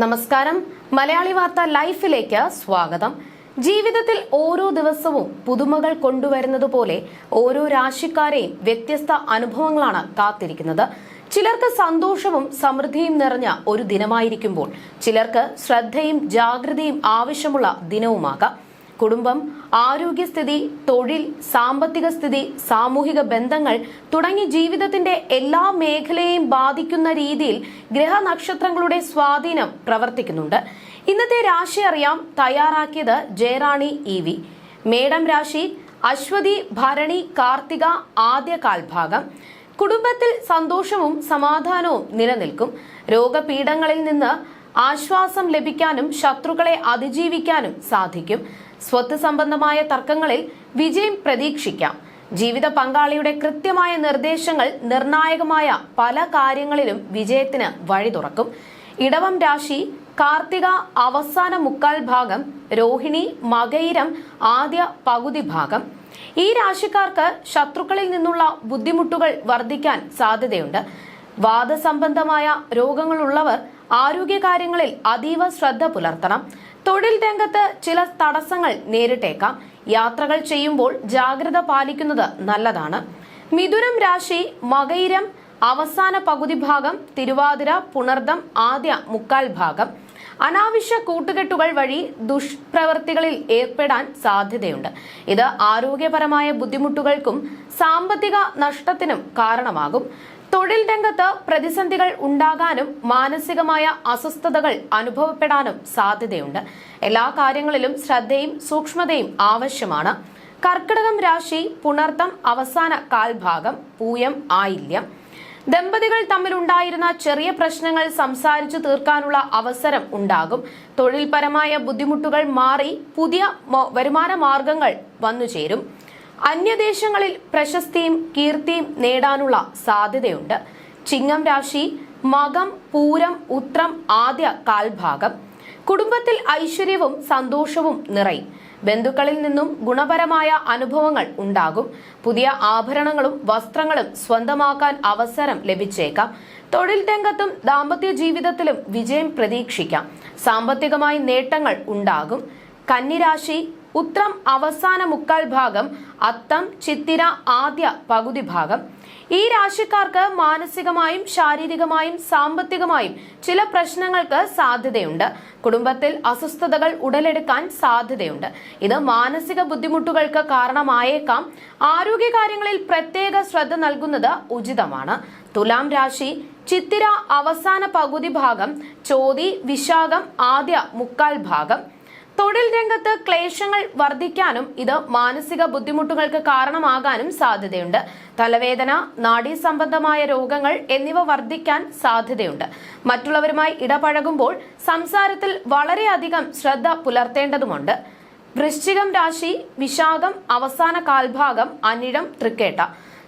നമസ്കാരം. മലയാളി വാർത്ത ലൈഫിലേക്ക് സ്വാഗതം. ജീവിതത്തിൽ ഓരോ ദിവസവും പുതുമകൾ കൊണ്ടുവരുന്നത് പോലെ ഓരോ രാശിക്കാരെയും വ്യത്യസ്ത അനുഭവങ്ങളാണ് കാത്തിരിക്കുന്നത്. ചിലർക്ക് സന്തോഷവും സമൃദ്ധിയും നിറഞ്ഞ ഒരു ദിനമായിരിക്കുമ്പോൾ ചിലർക്ക് ശ്രദ്ധയും ജാഗ്രതയും ആവശ്യമുള്ള ദിനവുമാകാം. കുടുംബം ആരോഗ്യസ്ഥിതി തൊഴിൽ സാമ്പത്തിക സ്ഥിതി സാമൂഹിക ബന്ധങ്ങൾ തുടങ്ങി ജീവിതത്തിന്റെ എല്ലാ മേഖലയെയും ബാധിക്കുന്ന രീതിയിൽ ഗ്രഹനക്ഷത്രങ്ങളുടെ സ്വാധീനം പ്രവർത്തിക്കുന്നുണ്ട്. ഇന്നത്തെ രാശി അറിയാം തയ്യാറാക്കിയത് ജയറാണി ഇ വി. മേടം രാശി അശ്വതി ഭരണി കാർത്തിക ആദ്യ കാൽഭാഗം. കുടുംബത്തിൽ സന്തോഷവും സമാധാനവും നിലനിൽക്കും. രോഗപീഠങ്ങളിൽ നിന്ന് ആശ്വാസം ലഭിക്കാനും ശത്രുക്കളെ അതിജീവിക്കാനും സാധിക്കും. സ്വത്ത് സംബന്ധമായ തർക്കങ്ങളിൽ വിജയം പ്രതീക്ഷിക്കാം. ജീവിത പങ്കാളിയുടെ കൃത്യമായ നിർദ്ദേശങ്ങൾ നിർണായകമായ പല കാര്യങ്ങളിലും വിജയത്തിന് വഴി തുറക്കും. ഇടവം രാശി കാർത്തിക അവസാന മുക്കാൽ ഭാഗം രോഹിണി മകയിരം ആദ്യ പകുതി ഭാഗം. ഈ രാശിക്കാർക്ക് ശത്രുക്കളിൽ നിന്നുള്ള ബുദ്ധിമുട്ടുകൾ വർദ്ധിക്കാൻ സാധ്യതയുണ്ട്. വാദസംബന്ധമായ രോഗങ്ങളുള്ളവർ ആരോഗ്യകാര്യങ്ങളിൽ അതീവ ശ്രദ്ധ പുലർത്തണം. തൊഴിൽ രംഗത്ത് ചില തടസ്സങ്ങൾ നേരിട്ടേക്കാം. യാത്രകൾ ചെയ്യുമ്പോൾ ജാഗ്രത പാലിക്കുന്നത് നല്ലതാണ്. മിഥുനം രാശി മകയിരം അവസാന പകുതി ഭാഗം തിരുവാതിര പുണർദം ആദ്യ മുക്കാൽ ഭാഗം. അനാവശ്യ കൂട്ടുകെട്ടുകൾ വഴി ദുഷ്പ്രവർത്തികളിൽ ഏർപ്പെടാൻ സാധ്യതയുണ്ട്. ഇത് ആരോഗ്യപരമായ ബുദ്ധിമുട്ടുകൾക്കും സാമ്പത്തിക നഷ്ടത്തിനും കാരണമാകും. തൊഴിൽ രംഗത്ത് പ്രതിസന്ധികൾ ഉണ്ടാകാനും മാനസികമായ അസ്വസ്ഥതകൾ അനുഭവപ്പെടാനും സാധ്യതയുണ്ട്. എല്ലാ കാര്യങ്ങളിലും ശ്രദ്ധയും സൂക്ഷ്മതയും ആവശ്യമാണ്. കർക്കിടകം രാശി പുണർത്തം അവസാന കാൽഭാഗം പൂയം ആയില്യം. ദമ്പതികൾ തമ്മിലുണ്ടായിരുന്ന ചെറിയ പ്രശ്നങ്ങൾ സംസാരിച്ചു തീർക്കാനുള്ള അവസരം ഉണ്ടാകും. തൊഴിൽപരമായ ബുദ്ധിമുട്ടുകൾ മാറി പുതിയ വരുമാന മാർഗങ്ങൾ വന്നുചേരും. അന്യദേശങ്ങളിൽ പ്രശസ്തിയും കീർത്തിയും നേടാനുള്ള സാധ്യതയുണ്ട്. ചിങ്ങം രാശി മകം പൂരം ഉത്രം ആദ്യ കാൽഭാഗം. കുടുംബത്തിൽ ഐശ്വര്യവും സന്തോഷവും നിറയും. ബന്ധുക്കളിൽ നിന്നും ഗുണപരമായ അനുഭവങ്ങൾ ഉണ്ടാകും. പുതിയ ആഭരണങ്ങളും വസ്ത്രങ്ങളും സ്വന്തമാക്കാൻ അവസരം ലഭിച്ചേക്കാം. തൊഴിൽ രംഗത്തും ദാമ്പത്യ ജീവിതത്തിലും വിജയം പ്രതീക്ഷിക്കാം. സാമ്പത്തികമായി നേട്ടങ്ങൾ ഉണ്ടാകും. കന്നിരാശി ഉത്രം അവസാന മുക്കാൽ ഭാഗം അത്തം ചിത്തിര ആദ്യ പകുതി ഭാഗം. ഈ രാശിക്കാർക്ക് മാനസികമായും ശാരീരികമായും സാമ്പത്തികമായും ചില പ്രശ്നങ്ങൾക്ക് സാധ്യതയുണ്ട്. കുടുംബത്തിൽ അസ്വസ്ഥതകൾ ഉടലെടുക്കാൻ സാധ്യതയുണ്ട്. ഇത് മാനസിക ബുദ്ധിമുട്ടുകൾക്ക് കാരണമായേക്കാം. ആരോഗ്യകാര്യങ്ങളിൽ പ്രത്യേക ശ്രദ്ധ നൽകുന്നത് ഉചിതമാണ്. തുലാം രാശി ചിത്തിര അവസാന പകുതി ഭാഗം ചോതി വിശാഖം ആദ്യ മുക്കാൽ ഭാഗം. തൊഴിൽ രംഗത്ത് ക്ലേശങ്ങൾ വർദ്ധിക്കാനും ഇത് മാനസിക ബുദ്ധിമുട്ടുകൾക്ക് കാരണമാകാനും സാധ്യതയുണ്ട്. തലവേദന നാഡീ സംബന്ധമായ രോഗങ്ങൾ എന്നിവ വർദ്ധിക്കാൻ സാധ്യതയുണ്ട്. മറ്റുള്ളവരുമായി ഇടപഴകുമ്പോൾ സംസാരത്തിൽ വളരെയധികം ശ്രദ്ധ പുലർത്തേണ്ടതുണ്ട് വൃശ്ചികം രാശി വിശാഖം അവസാന കാൽഭാഗം അനിഴം തൃക്കേട്ട.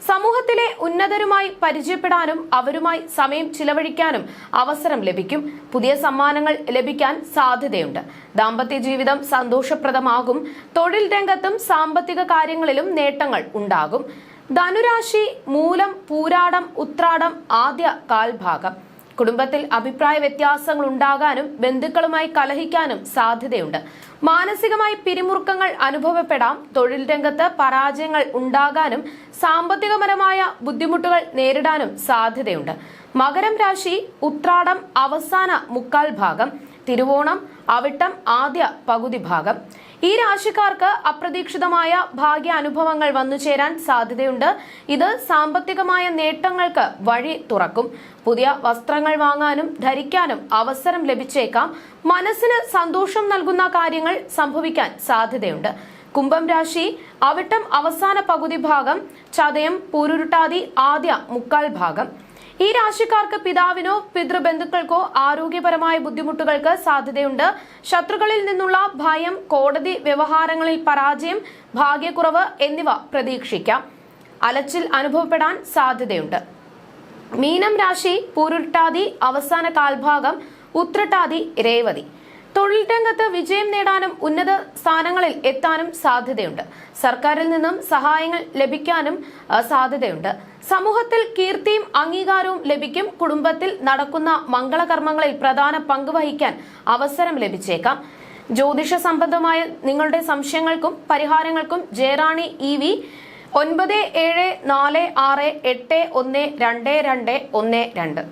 സമൂഹത്തിലെ ഉന്നതരുമായി പരിചയപ്പെടാനും അവരുമായി സമയം ചിലവഴിക്കാനും അവസരം ലഭിക്കും. പുതിയ സമ്മാനങ്ങൾ ലഭിക്കാൻ സാധ്യതയുണ്ട്. ദാമ്പത്യ ജീവിതം സന്തോഷപ്രദമാകും. തൊഴിൽ രംഗത്തും സാമ്പത്തിക കാര്യങ്ങളിലും നേട്ടങ്ങൾ ഉണ്ടാകും. ധനുരാശി മൂലം പൂരാടം ഉത്രാടം ആദ്യ കാൽഭാഗം. കുടുംബത്തിൽ അഭിപ്രായ വ്യത്യാസങ്ങൾ ഉണ്ടാകാനും ബന്ധുക്കളുമായി കലഹിക്കാനും സാധ്യതയുണ്ട്. മാനസികമായി പിരിമുറുക്കങ്ങൾ അനുഭവപ്പെടാം. തൊഴിൽ രംഗത്ത് പരാജയങ്ങൾ ഉണ്ടാകാനും സാമ്പത്തികപരമായ ബുദ്ധിമുട്ടുകൾ നേരിടാനും സാധ്യതയുണ്ട്. മകരം രാശി ഉത്രാടം അവസാന മുക്കാൽ ഭാഗം. തിരുവോണം അവിട്ടം ആദ്യ പകുതി ഭാഗം. ഈ രാശിക്കാർക്ക് അപ്രതീക്ഷിതമായ ഭാഗ്യ അനുഭവങ്ങൾ വന്നു ചേരാൻ സാധ്യതയുണ്ട്. ഇത് സാമ്പത്തികമായ നേട്ടങ്ങൾക്ക് വഴി തുറക്കും. പുതിയ വസ്ത്രങ്ങൾ വാങ്ങാനും ധരിക്കാനും അവസരം ലഭിച്ചേക്കാം. മനസ്സിന് സന്തോഷം നൽകുന്ന കാര്യങ്ങൾ സംഭവിക്കാൻ സാധ്യതയുണ്ട്. കുംഭം രാശി അവിട്ടം അവസാന പകുതി ഭാഗം ചതയം പൂരുരുട്ടാതി ആദ്യ മുക്കാൽ ഭാഗം. ഈ രാശിക്കാർക്ക് പിതാവിനോ പിതൃബന്ധുക്കൾക്കോ ആരോഗ്യപരമായ ബുദ്ധിമുട്ടുകൾക്ക് സാധ്യതയുണ്ട്. ശത്രുക്കളിൽ നിന്നുള്ള ഭയം കോടതി വ്യവഹാരങ്ങളിൽ പരാജയം ഭാഗ്യക്കുറവ് എന്നിവ പ്രതീക്ഷിക്കാം. അലച്ചിൽ അനുഭവപ്പെടാൻ സാധ്യതയുണ്ട്. മീനം രാശി പൂരുട്ടാതി അവസാന കാൽഭാഗം ഉത്രട്ടാതി രേവതി. തൊഴിൽ രംഗത്ത് വിജയം നേടാനും ഉന്നത സ്ഥാനങ്ങളിൽ എത്താനും സാധ്യതയുണ്ട്. സർക്കാരിൽ നിന്നും സഹായങ്ങൾ ലഭിക്കാനും സാധ്യതയുണ്ട്. സമൂഹത്തിൽ കീർത്തിയും അംഗീകാരവും ലഭിക്കും. കുടുംബത്തിൽ നടക്കുന്ന മംഗളകർമ്മങ്ങളിൽ പ്രധാന പങ്ക് വഹിക്കാൻ അവസരം ലഭിച്ചേക്കാം. ജ്യോതിഷ സംബന്ധമായ നിങ്ങളുടെ സംശയങ്ങൾക്കും പരിഹാരങ്ങൾക്കും ജയറാണി ഇ വി ഒൻപത് ഏഴ് നാല് ആറ് എട്ട് ഒന്ന് രണ്ട് രണ്ട് ഒന്ന് രണ്ട്.